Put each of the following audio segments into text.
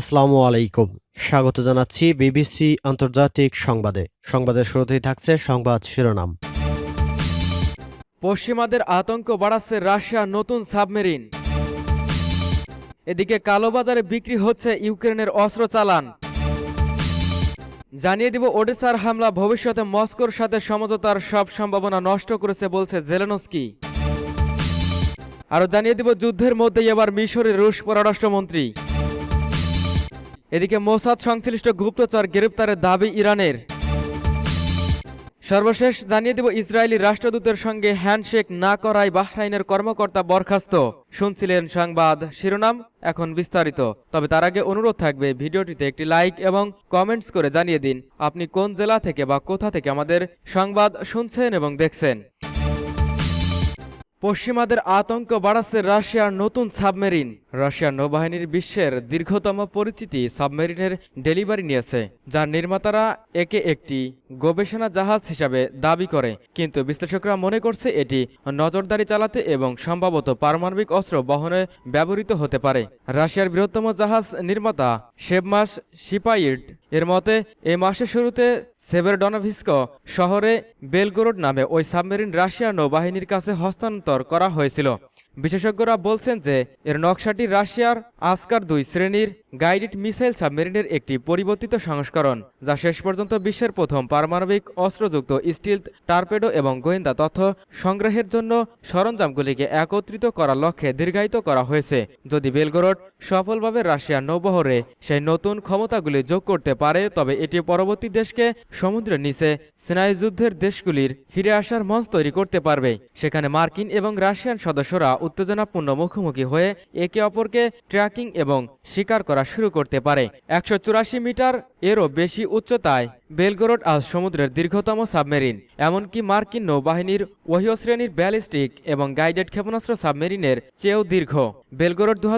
আসসালামু আলাইকুম। স্বাগত জানাচ্ছি বিবিসি আন্তর্জাতিক সংবাদে। সংবাদের শুরুতেই থাকছে সংবাদ শিরোনাম। পশ্চিমাদের আতঙ্ক বাড়াচ্ছে রাশিয়ার নতুন সাবমেরিন। এদিকে কালোবাজারে বিক্রি হচ্ছে ইউক্রেনের অস্ত্র চালান। জানিয়ে দিব ওডেসার হামলা, ভবিষ্যতে মস্কোর সাথে সমঝোতার সব সম্ভাবনা নষ্ট করেছে বলছে জেলেনস্কি। আরও জানিয়ে দিব যুদ্ধের মধ্যেই এবার মিশরের রুশ পররাষ্ট্রমন্ত্রী। এদিকে মোসাদ সংশ্লিষ্ট গুপ্তচর গ্রেপ্তারের দাবি ইরানের। সর্বশেষ জানিয়ে দেব, ইসরায়েলি রাষ্ট্রদূতের সঙ্গে হ্যান্ডশেক না করায় বাহরাইনের কর্মকর্তা বরখাস্ত। শুনছিলেন সংবাদ শিরোনাম, এখন বিস্তারিত। তবে তার আগে অনুরোধ থাকবে, ভিডিওটিতে একটি লাইক এবং কমেন্টস করে জানিয়ে দিন, আপনি কোন জেলা থেকে বা কোথা থেকে আমাদের সংবাদ শুনছেন এবং দেখছেন। পশ্চিমাদের আতঙ্ক বাড়াচ্ছে রাশিয়ার নতুন সাবমেরিন। রাশিয়ার নৌবাহিনীর বিশ্বের দীর্ঘতম পরিচিতি সাবমেরিনের ডেলিভারি নিয়েছে যার নির্মাতারা একে একটি গবেষণা জাহাজ হিসাবে দাবি করে। কিন্তু বিশ্লেষকরা মনে করছে এটি নজরদারি চালাতে এবং সম্ভবত পারমাণবিক অস্ত্র বহনে ব্যবহৃত হতে পারে। রাশিয়ার বৃহত্তম জাহাজ নির্মাতা শেবমাস সিপাইট এর মতে এই মাসের শুরুতে সেভেরডনভিস্ক শহরে বেলগোরোড নামে ওই সাবমেরিন রাশিয়া নৌবাহিনীর কাছে হস্তান্তর করা হয়েছিল। বিশেষজ্ঞরা বলছেন যে, এর নকশাটি রাশিয়ার আসকার দুই শ্রেণির গাইডেড মিসাইল সাবমেরিনের একটি পরিবর্তিত সংস্করণ, যা শেষ পর্যন্ত বিশ্বের প্রথম পারমাণবিক অস্ত্রযুক্ত স্টিল টার্পেডো এবং গোয়েন্দা তথ্য সংগ্রহের জন্য সরঞ্জামগুলিকে একত্রিত করার লক্ষ্যে দীর্ঘায়িত করা হয়েছে। যদি বেলগোরড সফলভাবে রাশিয়ার নৌবহরে সেই নতুন ক্ষমতাগুলি যোগ করতে পারে, তবে এটি পরবর্তী দেশকে সমুদ্রের নিচে স্নায়ুযুদ্ধের দেশগুলির ফিরে আসার মঞ্চ তৈরি করতে পারবে। সেখানে মার্কিন এবং রাশিয়ান সদস্যরা উত্তেজনাপূর্ণ মুখোমুখি হয়ে একে অপরকে ট্র্যাকিং এবং শিকার করা শুরু করতে পারে। একশো চুরাশি মিটার এরও বেশি উচ্চতায় বেলগোরড আজ সমুদ্রের দীর্ঘতম সাবমেরিন, এমনকি মার্কিন নৌবাহিনীর ওহিও শ্রেণির ব্যালিস্টিক এবং গাইডেড ক্ষেপণাস্ত্র সাবমেরিনের চেয়েও দীর্ঘ। বেলগোরড দু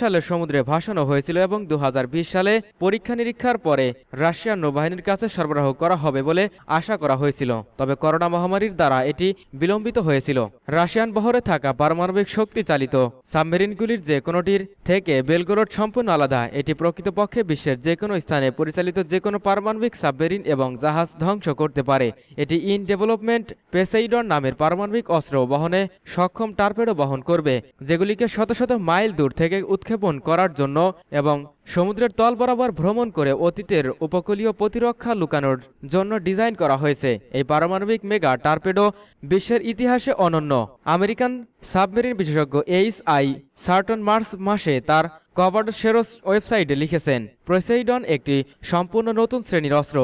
সালে সমুদ্রে ভাসানো হয়েছিল এবং দু হাজার বিশ সালে পরীক্ষা নিরীক্ষার পরে রাশিয়ার নৌবাহিনীর কাছে সরবরাহ করা হবে বলে আশা করা হয়েছিল। তবে করোনা মহামারীর দ্বারা এটি বিলম্বিত হয়েছিল। রাশিয়ান বহরে থাকা পারমাণবিক শক্তি চালিত সাবমেরিনগুলির যে কোনোটির থেকে বেলগোরড সম্পূর্ণ আলাদা, এটি প্রকৃতপক্ষে বিশ্বের যে কোনো স্থানে পরিচালিত যে কোনো পারমাণবিক সাবমেরিন এবং জাহাজ ধ্বংস করতে পারে। এটি ইন ডেভেলপমেন্ট পেসাইডন নামের পারমাণবিক অস্ত্র বহনে সক্ষম টার্পেডো বহন করবে, যেগুলিকে শত শত মাইল দূর থেকে উৎক্ষেপণ করার জন্য এবং সমুদ্রের তল বরাবর ভ্রমণ করে অতীতের উপকূলীয় প্রতিরক্ষা লুকানোর জন্য ডিজাইন করা হয়েছে। এই পারমাণবিক মেগা টার্পেডো বিশ্বের ইতিহাসে অনন্য। আমেরিকান সাবমেরিন বিশেষজ্ঞ এইচ আই সার্টন মার্চ মাসে তার কভার্ড সেরোস ওয়েবসাইটে লিখেছেন প্রসেইডন একটি সম্পূর্ণ নতুন শ্রেণির অস্ত্র।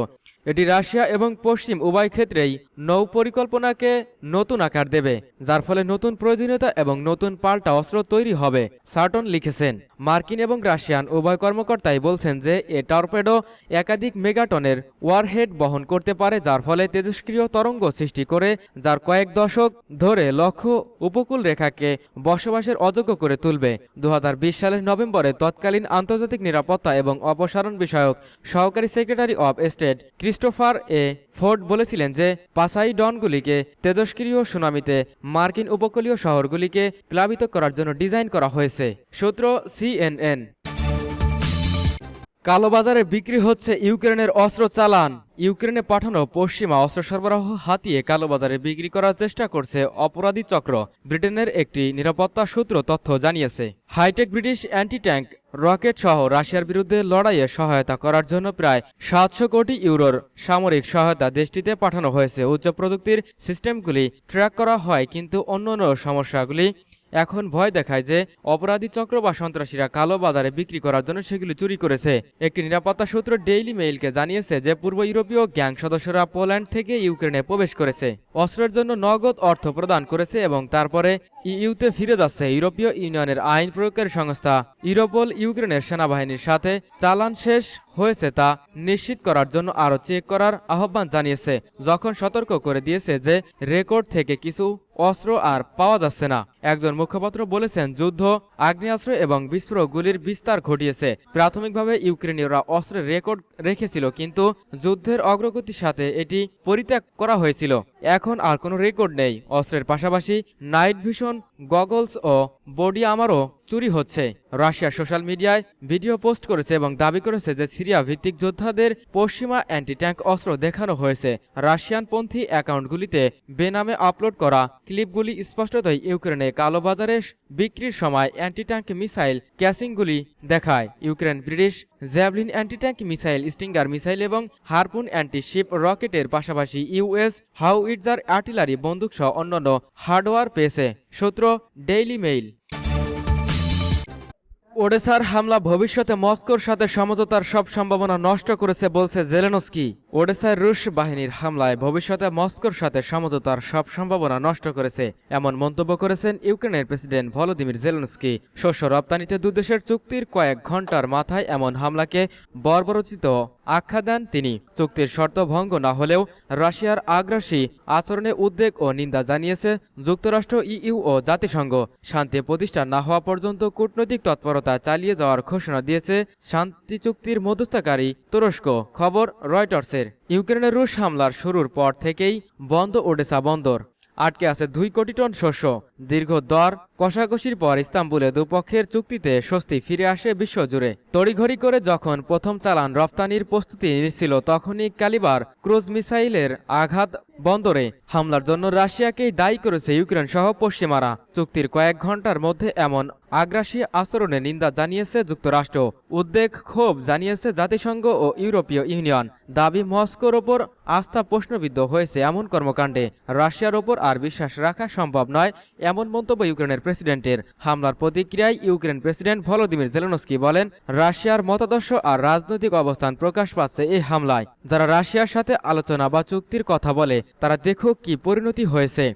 এটি রাশিয়া এবং পশ্চিম উভয় ক্ষেত্রেই নৌ পরিকল্পনাকে নতুন আকার দেবে, যার ফলে নতুন প্রয়োজনীয়তা এবং নতুন পাল্টা অস্ত্র তৈরি হবে, সার্টন লিখেছেন। মার্কিন এবং রাশিয়ান উভয় কর্মকর্তাই বলছেন যে, এ টর্পেডো একাধিক মেগাটনের ওয়ারহেড বহন করতে পারে, যার ফলে তেজস্ক্রিয় তরঙ্গ সৃষ্টি করে, যার কয়েক দশক ধরে লক্ষ্য উপকূল রেখাকে বসবাসের অযোগ্য করে তুলবে। দু হাজার বিশ সালের নভেম্বরে তৎকালীন আন্তর্জাতিক নিরাপত্তা এবং অপসারণ বিষয়ক সহকারী secretary of state Christopher A Ford বলেছিলেন যে পাসাই ডনগুলিকে তেজস্ক্রিয় সুনামিতে, মার্কিন উপকূলীয় শহরগুলিকে প্লাবিত করার জন্য ডিজাইন করা হয়েছে। সূত্র সিএনএন। কালোবাজারে বিক্রি হচ্ছে ইউক্রেনের অস্ত্র চালান। ইউক্রেনে পাঠানো পশ্চিমা অস্ত্র সরবরাহ হাতিয়ে কালোবাজারে বিক্রি করার চেষ্টা করছে অপরাধী চক্র। ব্রিটেনের একটি নিরাপত্তা সূত্র তথ্য জানিয়েছে। Hi tech British anti tank rocket সহ রাশিয়ার বিরুদ্ধে লড়াইয়ে সহায়তা করার জন্য প্রায় সাতশো কোটি ইউরোর সামরিক সহায়তা দেশটিতে পাঠানো হয়েছে। উচ্চ প্রযুক্তির সিস্টেমগুলি ট্র্যাক করা হয়, কিন্তু অন্যান্য সমস্যাগুলি এখন ভয় দেখায় যে অপরাধী চক্র বা সন্ত্রাসীরা কালো বাজারে বিক্রি করার জন্য সেগুলি চুরি করেছে। একটি নিরাপত্তা সূত্র ডেইলি মেইলকে জানিয়েছে যে পূর্ব ইউরোপীয় গ্যাং সদস্যরা পোল্যান্ড থেকে ইউক্রেনে প্রবেশ করেছে। অস্ত্রের জন্য নগদ অর্থ প্রদান করেছে এবং তারপরে ইইউতে ফিরে যাচ্ছে ইউরোপীয় ইউনিয়নের আইন প্রয়োগের সংস্থা। ইউরোপল ইউক্রেনের সেনাবাহিনীর সাথে চালান শেষ হয়েছে তা নিশ্চিত করার জন্য আরও চেক করার আহ্বান জানিয়েছে। যখন সতর্ক করে দিয়েছে যে রেকর্ড থেকে কিছু অস্ত্র আর পাওয়া যাচ্ছে না। একজন মুখপাত্র বলেছেন, যুদ্ধ, আগ্নেয়াস্ত্র এবং বিস্ফোরক গুলির বিস্তার ঘটিয়েছে। প্রাথমিকভাবে ইউক্রেনীয়রা অস্ত্রের রেকর্ড রেখেছিল, কিন্তু যুদ্ধের অগ্রগতির সাথে এটি পরিত্যাগ করা হয়েছিল। এখন আর কোনো রেকর্ড নেই। অস্ত্রের পাশাপাশি নাইট ভিশন গগলস ও বডি আমারও চুরি হচ্ছে। রাশিয়া সোশ্যাল মিডিয়ায় ভিডিও পোস্ট করেছে এবং দাবি করেছে যে সিরিয়া ভিত্তিক যোদ্ধাদের পশ্চিমা অ্যান্টি ট্যাঙ্ক অস্ত্র দেখানো হয়েছে। রাশিয়ানপন্থী অ্যাকাউন্টগুলিতে বেনামে আপলোড করা ক্লিপগুলি স্পষ্টতই ইউক্রেনে কালোবাজারে বিক্রির সময় অ্যান্টি ট্যাঙ্ক মিসাইল ক্যাসিংগুলি দেখায়। Ukraine British Javelin anti tank missile, Stinger missile এবং হারপুন অ্যান্টি শিপ রকেটের পাশাপাশি ইউএস হাউইটজার আর্টিলারি বন্দুকসহ অন্যান্য হার্ডওয়্যার পেয়েছে। সূত্র ডেইলি মেইল ওডেসার হামলা ভবিষ্যতে মস্কোর সাথে সমঝোতার সব সম্ভাবনা নষ্ট করেছে বলছে জেলেনস্কি। ওডেসায় রুশ বাহিনীর হামলায় ভবিষ্যতে মস্কোর সাথে সমঝোতার সব সম্ভাবনা নষ্ট করেছে, এমন মন্তব্য করেছেন ইউক্রেনের প্রেসিডেন্ট ভলোদিমির জেলেনস্কি। শস্য রপ্তানিতে দুদেশের চুক্তির কয়েক ঘণ্টার মাথায় এমন হামলাকে বর্বরচিত আখ্যা দেন তিনি। চুক্তির শর্ত ভঙ্গ না হলেও রাশিয়ার আগ্রাসী আচরণে উদ্বেগ ও নিন্দা জানিয়েছে যুক্তরাষ্ট্র, ইইউ ও জাতিসংঘ। শান্তি প্রতিষ্ঠা না হওয়া পর্যন্ত কূটনৈতিক তৎপরতা চালিয়ে যাওয়ার ঘোষণা দিয়েছে শান্তি চুক্তির মধ্যস্থকারী তুরস্ক। খবর রয়টার্সের। ইউক্রেনের রুশ হামলার শুরুর পর থেকেই বন্ধ ওডেসা বন্দর। আটকে আছে দুই কোটি টন শস্য। দীর্ঘ দর, কষাকষির পর ইস্তাম্বুলে দুপক্ষের চুক্তিতে স্বস্তি ফিরে আসে বিশ্বজুড়ে। তড়িঘড়ি করে যখন প্রথম চালান রপ্তানির প্রস্তুতি নিচ্ছিল তখনই কালিবার ক্রুজ মিসাইলের আঘাত বন্দরে হামলার জন্য রাশিয়াকেই দায়ী করেছে ইউক্রেন সহ পশ্চিমারা। চুক্তির কয়েক ঘণ্টার মধ্যে এমন আগ্রাসী আচরণে নিন্দা জানিয়েছে যুক্তরাষ্ট্র। উদ্বেগ ক্ষোভ জানিয়েছে জাতিসংঘ ও ইউরোপীয় ইউনিয়ন। দাবি মস্কোর ওপর আস্থা প্রশ্নবিদ্ধ হয়েছে এমন কর্মকাণ্ডে। রাশিয়ার ওপর আর বিশ্বাস রাখা সম্ভব নয় এমন মন্তব্য ইউক্রেনের প্রেসিডেন্টের। হামলার প্রতিক্রিয়ায় ইউক্রেন প্রেসিডেন্ট ভলোদিমির জেলেনস্কি বলেন, রাশিয়ার মতাদর্শ আর রাজনৈতিক অবস্থান প্রকাশ পাচ্ছে এই হামলায়। যারা রাশিয়ার সাথে আলোচনা বা চুক্তির কথা বলে, তারা দেখুক কি পরিণতি হয়েছে।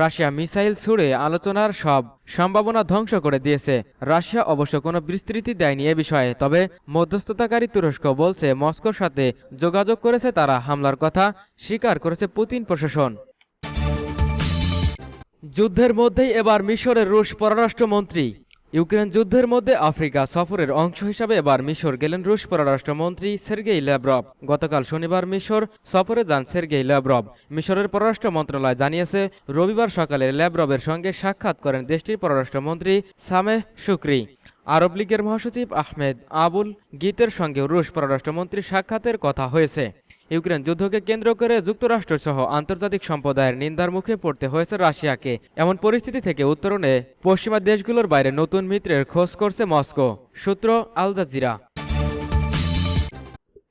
রাশিয়া মিসাইল ছুড়ে আলোচনার সব সম্ভাবনা ধ্বংস করে দিয়েছে। রাশিয়া অবশ্য কোনো বিস্তৃতি দেয়নি এ বিষয়ে, তবে মধ্যস্থতাকারী তুরস্ক বলছে, মস্কোর সাথে যোগাযোগ করেছে তারা হামলার কথা স্বীকার করেছে পুতিন প্রশাসন। যুদ্ধের মধ্যেই এবার মিশরের রুশ পররাষ্ট্রমন্ত্রী, ইউক্রেন যুদ্ধের মধ্যে আফ্রিকা সফরের অংশ হিসাবে এবার মিশর গেলেন রুশ পররাষ্ট্রমন্ত্রী সের্গেই ল্যাব্রভ গতকাল শনিবার মিশর সফরে যান সের্গেই ল্যাব্রভ মিশরের পররাষ্ট্র মন্ত্রণালয় জানিয়েছে, রবিবার সকালে ল্যাব্রভের সঙ্গে সাক্ষাৎ করেন দেশটির পররাষ্ট্রমন্ত্রী সামেহ শুক্রি। আরব লীগের মহাসচিব আহমেদ আবুল গীতের সঙ্গে রুশ পররাষ্ট্রমন্ত্রী সাক্ষাতের কথা হয়েছে। ইউক্রেন যুদ্ধকে কেন্দ্র করে যুক্তরাষ্ট্র সহ আন্তর্জাতিক সম্প্রদায়ের নিন্দার মুখে পড়তে হয়েছে রাশিয়াকে। এমন পরিস্থিতি থেকে উত্তরণে পশ্চিমা দেশগুলোর বাইরে নতুন মিত্রের খোঁজ করছে মস্কো। সূত্র আল জাজিরা।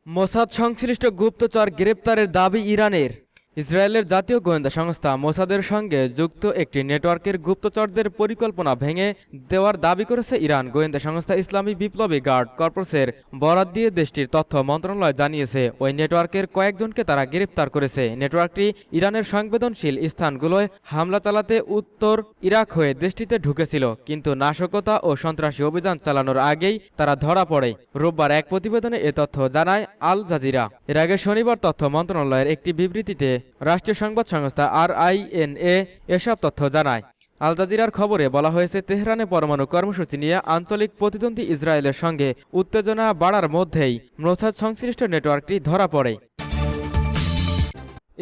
মোসাদ সংশ্লিষ্ট গুপ্তচর গ্রেপ্তারের দাবি ইরানের। ইসরায়েলের জাতীয় গোয়েন্দা সংস্থা মোসাদের সঙ্গে যুক্ত একটি নেটওয়ার্কের গুপ্তচরদের পরিকল্পনা ভেঙে দেওয়ার দাবি করেছে ইরান। গোয়েন্দা সংস্থা ইসলামী বিপ্লবী গার্ড কর্পসের বরাত দিয়ে দেশটির তথ্য মন্ত্রণালয় জানিয়েছে। ওই নেটওয়ার্কের কয়েকজনকে তারা গ্রেপ্তার করেছে। নেটওয়ার্কটি ইরানের সংবেদনশীল স্থানগুলোয় হামলা চালাতে উত্তর ইরাক হয়ে দেশটিতে ঢুকেছিল। কিন্তু নাশকতা ও সন্ত্রাসী অভিযান চালানোর আগেই তারা ধরা পড়ে। রোববার এক প্রতিবেদনে এ তথ্য জানায় আল জাজিরা। এর আগে শনিবার তথ্য মন্ত্রণালয়ের একটি বিবৃতিতে রাষ্ট্রীয় সংবাদ সংস্থা আর আইএনএ এসব তথ্য জানায়। আল জাজিরার খবরে বলা হয়েছে, তেহরানে পরমাণু কর্মসূচি নিয়ে আঞ্চলিক প্রতিদ্বন্দ্বী ইসরায়েলের সঙ্গে উত্তেজনা বাড়ার মধ্যেই মোসাদ সংশ্লিষ্ট নেটওয়ার্কটি ধরা পড়ে।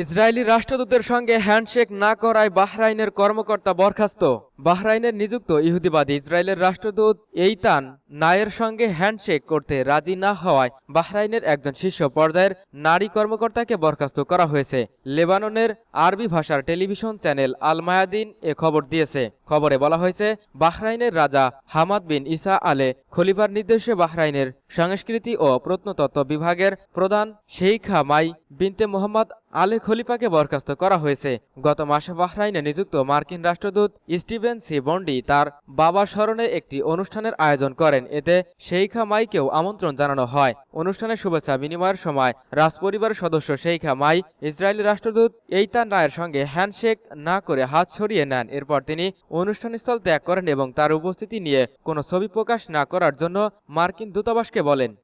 ইসরায়েলি রাষ্ট্রদূতের সঙ্গে হ্যান্ডশেক না করায় বাহরাইনের কর্মকর্তা বরখাস্ত। বাহরাইনের নিযুক্ত ইহুদিবাদী ইসরায়েলের রাষ্ট্রদূত এইতান নায়ের সঙ্গে হ্যান্ডশেক করতে রাজি না হওয়ায় বাহরাইনের একজন শীর্ষ পর্যায়ের নারী কর্মকর্তাকে বরখাস্ত করা হয়েছে। লেবাননের আরবি ভাষার টেলিভিশন চ্যানেল আল মায়াদিন এ খবর দিয়েছে। খবরে বলা হয়েছে, বাহরাইনের রাজা হামাদ বিন ইসা আলে খলিফার নির্দেশে বাহরাইনের সংস্কৃতি ও প্রত্নতত্ত্ব বিভাগের প্রধান শেইখা মাই বিনতে মোহাম্মদ আলে খলিফাকে বরখাস্ত করা হয়েছে। গত মাসে বাহরাইনে নিযুক্ত মার্কিন রাষ্ট্রদূত স্টিভেন সি বন্ডি। তার বাবা স্মরণে একটি অনুষ্ঠানের আয়োজন করেন। এতে শেইখা মাইকেও আমন্ত্রণ জানানো হয়। অনুষ্ঠানে শুভেচ্ছা বিনিময়ের সময় রাজপরিবারের সদস্য শেইখা মাই ইসরায়েলি রাষ্ট্রদূত এইতান রায়ের সঙ্গে হ্যান্ডশেক না করে হাত ছড়িয়ে নেন। এরপর তিনি অনুষ্ঠানস্থল ত্যাগ করেন এবং তার উপস্থিতি নিয়ে কোনো ছবি প্রকাশ না করার জন্য মার্কিন দূতাবাসকে বলেন।